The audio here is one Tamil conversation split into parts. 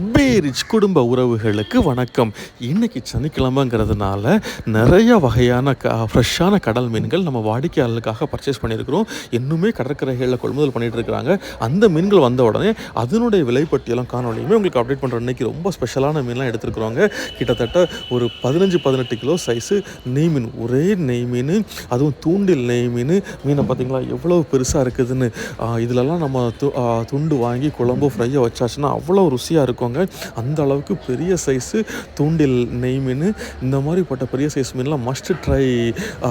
பேரிச் குடும்ப உறவுகளுக்கு வணக்கம். இன்னைக்கு சனிக்கிழமைங்கிறதுனால நிறைய வகையான க ஃப்ரெஷ்ஷான கடல் மீன்கள் நம்ம வாடிக்கையாளர்களுக்காக பர்ச்சேஸ் பண்ணியிருக்கிறோம். இன்னுமே கடற்கரைகளில் கொள்முதல் பண்ணிட்டு இருக்கிறாங்க. அந்த மீன்கள் வந்த உடனே அதனுடைய விலைப்பட்டியலும் காணொலியுமே உங்களுக்கு அப்டேட் பண்ணுற இன்னைக்கு ரொம்ப ஸ்பெஷலான மீன்லாம் எடுத்துருக்குறோங்க கிட்டத்தட்ட ஒரு பதினஞ்சு பதினெட்டு கிலோ சைஸு நெய் மீன். ஒரே நெய் மீன் அதுவும் தூண்டில் நெய் மீன். மீனை பார்த்தீங்களா எவ்வளோ பெருசாக இருக்குதுன்னு ஆ, இதுலலாம் நம்ம து- துண்டு வாங்கி குழம்பு ஃப்ரையை வச்சாச்சுன்னா அவ்வளோ ருசியாக இருக்கும். சொல்லுவாங்க. அந்த அளவுக்கு பெரிய சைஸு தூண்டில் நெய் மீன் இந்த மாதிரிப்பட்ட பெரிய சைஸ் மீன்லாம் மஸ்ட் ட்ரை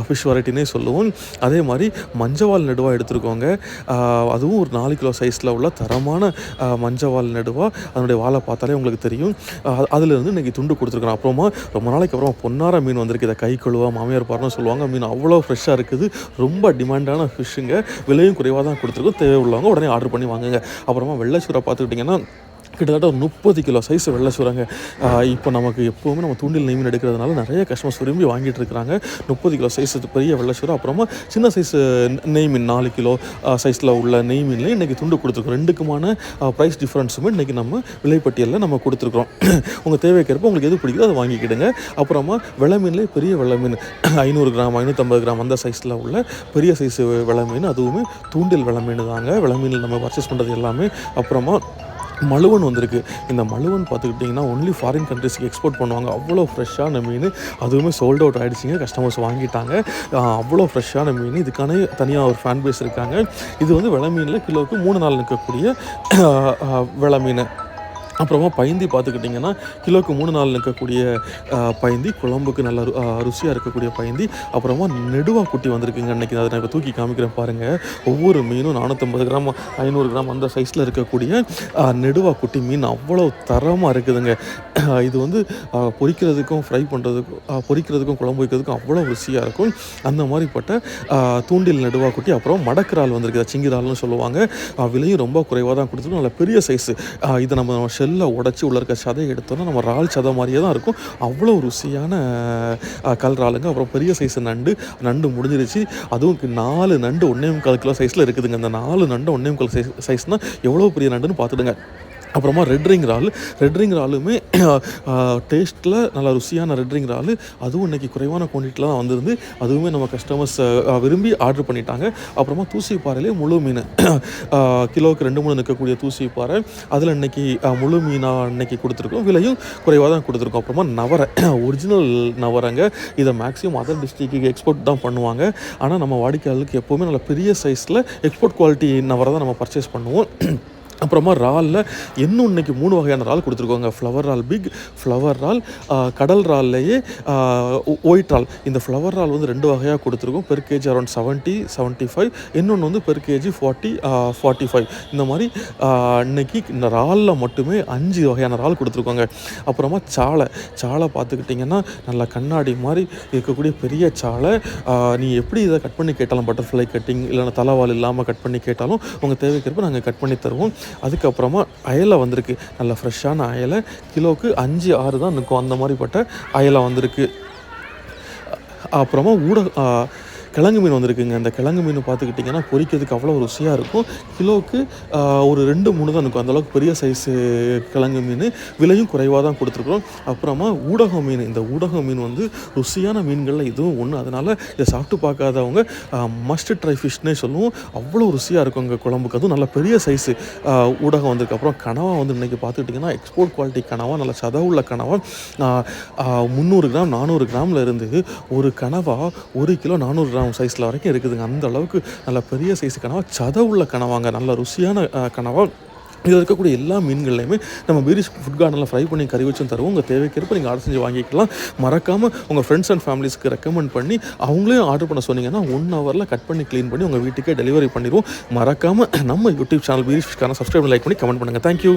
ஃபிஷ் வெரைட்டினே சொல்லுவோம். அதே மாதிரி மஞ்சவால் நடுவாக எடுத்துருக்கோங்க. அதுவும் ஒரு நாலு கிலோ சைஸில் உள்ள தரமான மஞ்சவால் நடுவாக அதனுடைய வாழை பார்த்தாலே உங்களுக்கு தெரியும். அதுலேருந்து இன்றைக்கி துண்டு கொடுத்துருக்குறோம். அப்புறமா ரொம்ப நாளைக்கு அப்புறம் பொன்னார மீன் வந்திருக்கு. இதை கை கழுவா மாமியார் பாருன்னு சொல்லுவாங்க. மீன் அவ்வளோ ஃப்ரெஷ்ஷாக இருக்குது. ரொம்ப டிமாண்டான ஃபிஷ்ஷுங்க விலையும் குறைவாக தான் கொடுத்துருக்கோம். தேவை உள்ளவங்க உடனே ஆர்டர் பண்ணி வாங்குங்க. அப்புறமா வெள்ளை சூரை பார்த்துக்கிட்டிங்கன்னா கிட்டத்தட்ட ஒரு முப்பது கிலோ சைஸ் வெள்ளை சுரங்க. இப்போ நமக்கு எப்போவுமே நம்ம தூண்டில் நெய் மீன் எடுக்கிறதுனால நிறைய கஸ்டமர்ஸ் விரும்பி வாங்கிட்டு இருக்கிறாங்க. முப்பது கிலோ சைஸ் பெரிய வெள்ளை சுரம். அப்புறமா சின்ன சைஸ் நெய் மீன் நாலு கிலோ சைஸில் உள்ள நெய் மீன்லேயும் இன்றைக்கி துண்டு கொடுத்துருக்கோம். ரெண்டுக்குமான ப்ரைஸ் டிஃப்ரென்ஸுமே இன்றைக்கி நம்ம விலைப்பட்டியலில் நம்ம கொடுத்துருக்குறோம். உங்கள் தேவைக்கேற்ப உங்களுக்கு எது பிடிக்குதோ அதை வாங்கிக்கிடுங்க. அப்புறமா வெள்ளை மீன்லேயே பெரிய வெள்ளை மீன் ஐநூறு கிராம் ஐநூற்றம்பது கிராம் அந்த சைஸில் உள்ள பெரிய சைஸ் வெள்ளை மீன். அதுவுமே தூண்டில் வெள்ளை மீன் தாங்க வெள்ளை மீனில் நம்ம பர்ச்சேஸ் பண்ணுறது எல்லாமே. அப்புறமா மழுவன் வந்திருக்கு. இந்த மழுவன் பார்த்துக்கிட்டிங்கன்னா ஒன்லி ஃபாரின் கண்ட்ரிஸ்க்கு எக்ஸ்போர்ட் பண்ணுவாங்க. அவ்வளோ ஃப்ரெஷ்ஷான மீன். அதுவுமே சோல்ட் அவுட் ஆகிடுச்சிங்க கஸ்டமர்ஸ் வாங்கிட்டாங்க. அவ்வளோ ஃப்ரெஷ்ஷான மீன். இதுக்கான தனியாக ஒரு ஃபேன் பேஸ் இருக்காங்க. இது வந்து விலை மீனில் கிலோவுக்கு மூணு நாள் நிற்கக்கூடிய ஆஹ் விலை மீன். அப்புறமா பயந்தி பார்த்துக்கிட்டிங்கன்னா கிலோக்கு மூணு நாள் நிற்கக்கூடிய பயந்தி குழம்புக்கு நல்ல ருசியாக இருக்கக்கூடிய பயந்தி அப்புறமா நெடுவா குட்டி வந்திருக்குங்க அன்றைக்கி அதை நான் இப்போ தூக்கி காமிக்கிறேன் பாருங்கள் ஒவ்வொரு மீனும் நானூற்றம்பது கிராம் ஐநூறு கிராம் அந்த சைஸில் இருக்கக்கூடிய நெடுவா குட்டி மீன் அவ்வளோ தரமாக இருக்குதுங்க. இது வந்து பொறிக்கிறதுக்கும் பொரிக்கிறதுக்கும் ஃப்ரை பண்ணுறதுக்கும் பொரிக்கிறதுக்கும் குழம்பு வைக்கிறதுக்கும் அவ்வளோ ருசியாக இருக்கும். அந்த மாதிரிப்பட்ட தூண்டில் நெடுவா குட்டி அப்புறம் மடக்கிரால் வந்திருக்குது சிங்கிறால்னு சிங்கிரால்னு சொல்லுவாங்க விலையும் ரொம்ப குறைவாக தான் கொடுத்துருக்கோம். நல்ல பெரிய சைஸு இதை நம்ம ஷெல்லை உடச்சி உள்ள இருக்க சதை எடுத்தோன்னா நம்ம இறால் சதை மாதிரியே தான் இருக்கும். அவ்வளோ ருசியான கல் இறாலுங்க. அப்புறம் பெரிய சைஸ் நண்டு. நண்டு முடிஞ்சிருச்சு. அதுவும் நாலு நண்டு ஒன்றே முக்கால் கிலோ சைஸில் இருக்குதுங்க. அந்த நாலு நண்டு ஒன்றே முக்கால் சைஸ் சைஸ்னால் எவ்வளோ பெரிய நண்டுன்னு பார்த்துடுங்க. அப்புறமா ரெட் ரிங் இறால். ரெட் ரிங் இறாலுமே டேஸ்ட்டில் நல்லா ருசியான ரெட் ரிங் இறால். அதுவும் இன்றைக்கி குறைவான குவான்டிட்டியில் தான் வந்திருந்து அதுவுமே நம்ம கஸ்டமர்ஸ் விரும்பி ஆர்டர் பண்ணிட்டாங்க. அப்புறமா தூசி பாறையிலே முழு மீன். கிலோவுக்கு ரெண்டு மூணு நிற்கக்கூடிய தூசி பாறை. அதில் இன்னைக்கு முழு மீனாக இன்றைக்கி கொடுத்துருக்கோம் விலையும் குறைவாக தான் கொடுத்துருக்கோம். அப்புறமா நவரை ஒரிஜினல் நவரங்க. இதை மேக்ஸிமம் அதர் டிஸ்ட்ரிக்ட்டுக்கு எக்ஸ்போர்ட் தான் பண்ணுவாங்க. ஆனால் நம்ம வாடிக்கையாளருக்கு எப்போவுமே நல்ல பெரிய சைஸில் எக்ஸ்போர்ட் குவாலிட்டி நவரை தான் நம்ம பர்ச்சேஸ் பண்ணுவோம். அப்புறமா இறாலில் இன்னும் இன்னைக்கு மூணு வகையான இறால் கொடுத்துருக்கோங்க. ஃப்ளவர் இறால் பிக் ஃப்ளவர் இறால் கடல் இறால்லையே ஒயிட் இறால். இந்த ஃப்ளவர் இறால் வந்து ரெண்டு வகையாக கொடுத்துருக்கோம். Per KG around seventy seventy five இன்னொன்று வந்து per KG forty forty five இந்த மாதிரி ஆஹ், இன்னைக்கு இந்த இறாலில் மட்டுமே அஞ்சு வகையான இறால் கொடுத்துருக்கோங்க. அப்புறமா சாலை. சாலை பார்த்துக்கிட்டிங்கன்னா நல்ல கண்ணாடி மாதிரி இருக்கக்கூடிய பெரிய சாலை. நீ எப்படி இதை கட் பண்ணி கேட்டாலும் பட்டர்ஃப்ளை கட்டிங் இல்லைன்னா தலைவால் இல்லாமல் கட் பண்ணி கேட்டாலும் உங்கள் தேவைக்கிறப்ப நாங்கள் கட் பண்ணி தருவோம். அதுக்கப்புறமா அயலை வந்திருக்கு. நல்ல ஃப்ரெஷ்ஷான அயலை. கிலோவுக்கு அஞ்சு ஆறு தான் நிற்கும் அந்த மாதிரிப்பட்ட அயலை வந்திருக்கு. அப்புறமா ஊட கிழங்கு மீன் வந்திருக்குங்க. அந்த கிழங்கு மீன் பார்த்துக்கிட்டிங்கன்னா பொரிக்கிறதுக்கு அவ்வளோ ருசியாக இருக்கும். கிலோவுக்கு ஒரு ரெண்டு மூணு தான் இருக்கும். அந்தளவுக்கு பெரிய சைஸு கிழங்கு மீன். விலையும் குறைவாக தான் கொடுத்துருக்குறோம். அப்புறமா ஊடகம் மீன். இந்த ஊடகம் மீன் வந்து ருசியான மீன்களில் இதுவும் ஒன்று அதனால் இதை சாப்பிட்டு பார்க்காதவங்க மஸ்ட் ட்ரை ஃபிஷ்னே சொல்லுவோம். அவ்வளோ ருசியாக இருக்கும் அங்கே குழம்புக்கு. அதுவும் நல்ல பெரிய சைஸு ஊடகம் வந்திருக்கு. அப்புறம் கனவா வந்து இன்றைக்கி பார்த்துக்கிட்டிங்கன்னா எக்ஸ்போர்ட் குவாலிட்டி கனவா நல்ல சதவுள்ள கனவா முந்நூறு கிராம் நானூறு கிராமில் இருந்து ஒரு கனவா ஒரு கிலோ நானூறு கிராம் சைஸில் வரைக்கும் இருக்குதுங்க. அந்த அளவுக்கு நல்ல பெரிய சைஸ் கனவா சதவுள்ள கனவாங்க. நல்ல ருசியான கனவாக கனவா. இதில் இருக்கக்கூடிய எல்லா மீன்கள்லையுமே நம்ம பீரிஸ் ஃபுட் கார்டனில் ஃப்ரை பண்ணி கறி வச்சும் தருவோம். உங்கள் தேவைக்கேற்ப நீங்கள் ஆர்டர் செஞ்சு வாங்கிக்கலாம். மறக்காமல் உங்கள் ஃப்ரெண்ட்ஸ் அண்ட் ஃபேமிலிஸ்க்கு ரெக்கமெண்ட் பண்ணி அவங்களையும் ஆர்டர் பண்ண சொன்னீங்கன்னா ஒன் ஹவரில் கட் பண்ணி க்ளீன் பண்ணி உங்கள் வீட்டுக்கே டெலிவரி பண்ணிடுவோம். மறக்காமல் நம்ம யூடியூப் சேனல் பீரிஷ் ஃபிஷ்கான சப்ஸ்கிரைப் லைக் பண்ணி கமெண்ட் பண்ணுங்கள் தேங்க்யூ